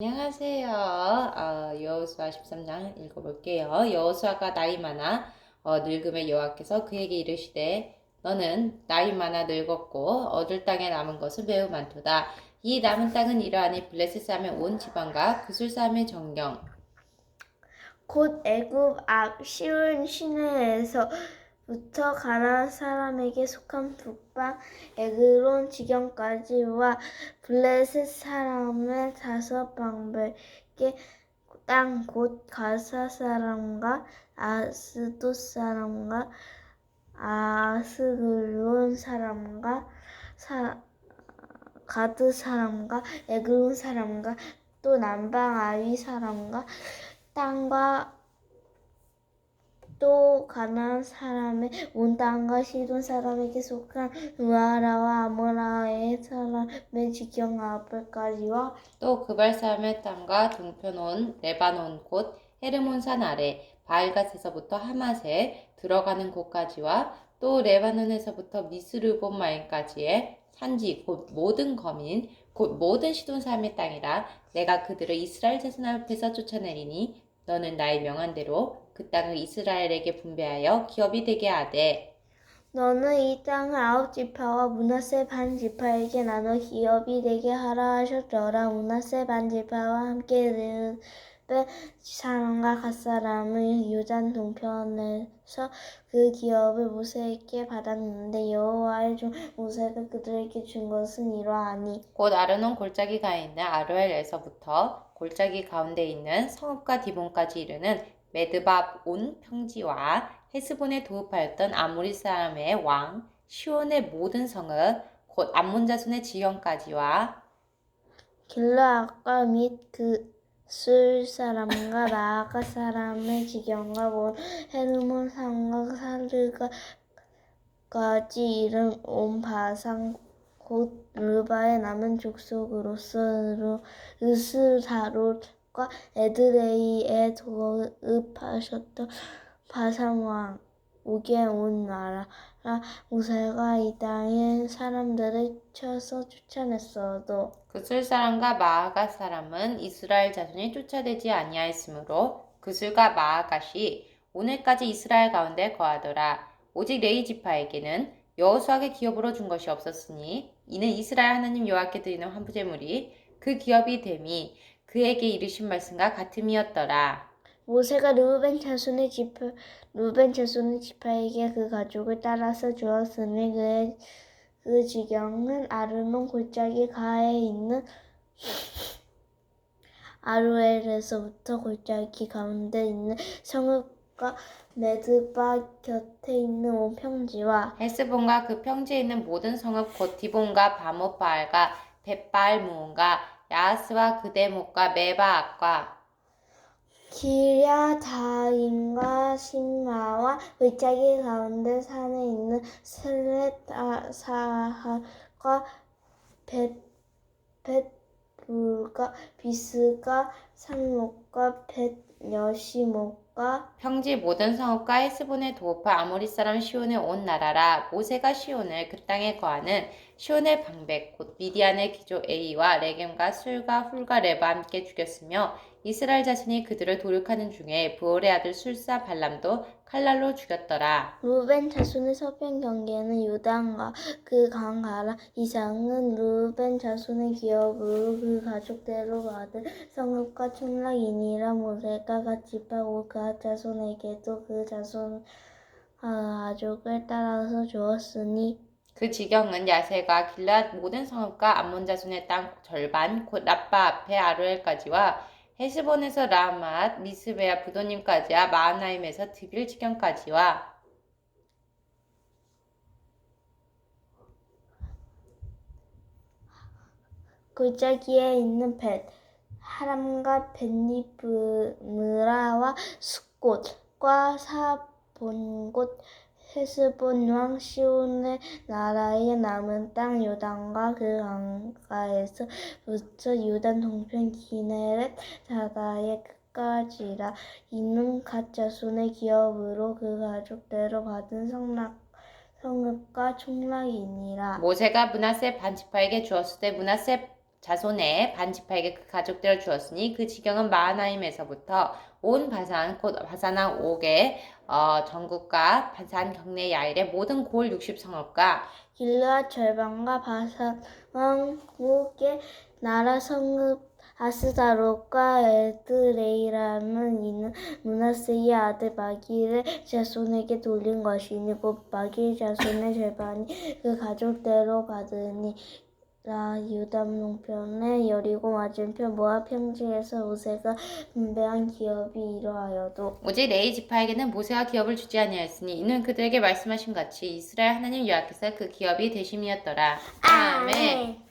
안녕하세요. 어, 여호수아 13장 읽어볼게요. 여호수아가 나이 많아 어, 늙음의 여호와께서 그에게 이르시되 너는 나이 많아 늙었고 얻을 땅에 남은 것은 매우 많도다. 이 남은 땅은 이러하니 블레셋 사람의 온 지방과 그술 사람의 정령 곧 애굽 앞 시온 시내에서 부터 가나안 사람에게 속한 북방 에그론 지경까지와 블레셋 사람의 다섯 방백의 땅 곧 가사 사람과 아스돗 사람과 아스글론 사람과 사, 가드 사람과 에그론 사람과 또 남방 아위 사람과 땅과 또 가나안 사람의 온 땅과 시돈 사람에게 속한 우아라와 아모라의 사람의 지경 아벨까지와 또 그발 사람의 땅과 동편 온 레바논 곧 헤르몬산 아래 바알갓에서부터 하맛에 들어가는 곳까지와 또 레바논에서부터 미스르본 마인까지의 산지 곧 모든 거민 곧 모든 시돈 사람의 땅이라 내가 그들을 이스라엘 자손 앞에서 쫓아내리니 너는 나의 명한 대로 그 땅을 이스라엘에게 분배하여 기업이 되게 하되 너는 이 땅을 아홉 지파와 문하세 반 지파에게 나눠 기업이 되게 하라 하셨더라. 문하세 반 지파와 함께 르벤 사람과 갓 사람은 요단 동편에서 그 기업을 모세에게 받았는데 여호와의 종 모세가 그들에게 준 것은 이러하니 곧 아르논 골짜기 가 있는 아르엘에서부터 골짜기 가운데 있는 성읍과 디본까지 이르는 메드밥 온 평지와 헤스본에 도읍하였던 아모리 사람의 왕 시온의 모든 성읍 곧 암몬 자손의 지형까지와 길라앗과 및그 술 사람과 마아가 사람의 지경과 온 헤르몬 산과 사르가까지 이른 온 바산 곧 르바의 남은 족속으로서 르- 으스다롯 과 에드레이에 도읍하셨던 바산 왕 옥의 온 나라 모세가 이 땅의 사람들을 쳐서 쫓아냈어도 그술 사람과 마아가 사람은 이스라엘 자손이 쫓아내지 아니하였으므로 그술과 마아갓이 오늘까지 이스라엘 가운데 거하더라. 오직 레이 지파에게는 여호수아의 기업으로 준 것이 없었으니 이는 이스라엘 하나님 여호와께 드리는 환부제물이 그 기업이 됨이 그에게 이르신 말씀과 같음이었더라. 모세가 르우벤 자손의 지파 르우벤 자손의 지파에게 그 가족을 따라서 주었으니 그의 그 지경은 아르논 골짜기 가에 있는 아루엘에서부터 골짜기 가운데 있는 성읍과 메드바 곁에 있는 온 평지와 헤스본과 그 평지에 있는 모든 성읍 곧 디본과 바모바알과 벳바알무온과 야하스와 그대 목과 메바악과 기랴다임과 신마와 골짜기 가운데 산에 있는 슬레사할과 벳벳불과 비스가 산목과 벳여시목 과 평지 모든 성읍과 헤스본의 도읍과 아모리 사람 시온의 온 나라라. 모세가 시온을 그 땅에 거하는 시온의 방백 곧 미디안의 기족 에이와 레겜과 술과 훌과 레바 함께 죽였으며 이스라엘 자손이 그들을 도륙하는 중에 부올의 아들 술사 발람도 칼날로 죽였더라. 루벤 자손의 서편 경계는 요단과 그 강 가라. 이상은 루벤 자손의 기업으로 그 가족대로 받은 성읍과 촌락이니라. 모세가 각 지파고 그 자손에게도 그 자손 아, 가족을 따라서 주었으니. 그 지경은 야세가 길랏 모든 성읍과 암몬 자손의 땅 절반 곧 라빠 앞에 아루엘까지와 헤스본에서 라맛 미스베아 부도님까지와 마하나임에서 드빌 지경까지와 골짜기에 있는 벳 하람과 벳니브라와 숫곳과 사본곳 헤스본 왕 시온의 나라의 남은 땅 요단과 그 강가에서 부터 요단 동편 기네렛 바다의 끝까지라. 이는 갓 자손의 기업으로 그 가족대로 받은 성락 성읍과 총락이니라. 모세가 문하세 반지파에게 주었을 때 문하세 자손의 반지파에게 그 가족들을 주었으니 그 지경은 마하나임에서부터 온 바산 곧 바산왕 옥의 어, 전국과 바산 경내 야일의 모든 골 60성읍과 길르앗 절반과 바산 왕국의 나라 성읍 아스다롯과 에드레이라는 이는 문하세의 아들 마길의 자손에게 돌린 것이니 곧 마길 자손의 절반이 그 가족대로 받으니 라 유다 동편의 여리고 맞은편 모압 평지에서 우세가 분배한 기업이 이러하여도 오직 레이 지파에게는 모세와 기업을 주지 아니하였으니 이는 그들에게 말씀하신 같이 이스라엘 하나님 여호와께서 그 기업이 되심이었더라. 아멘.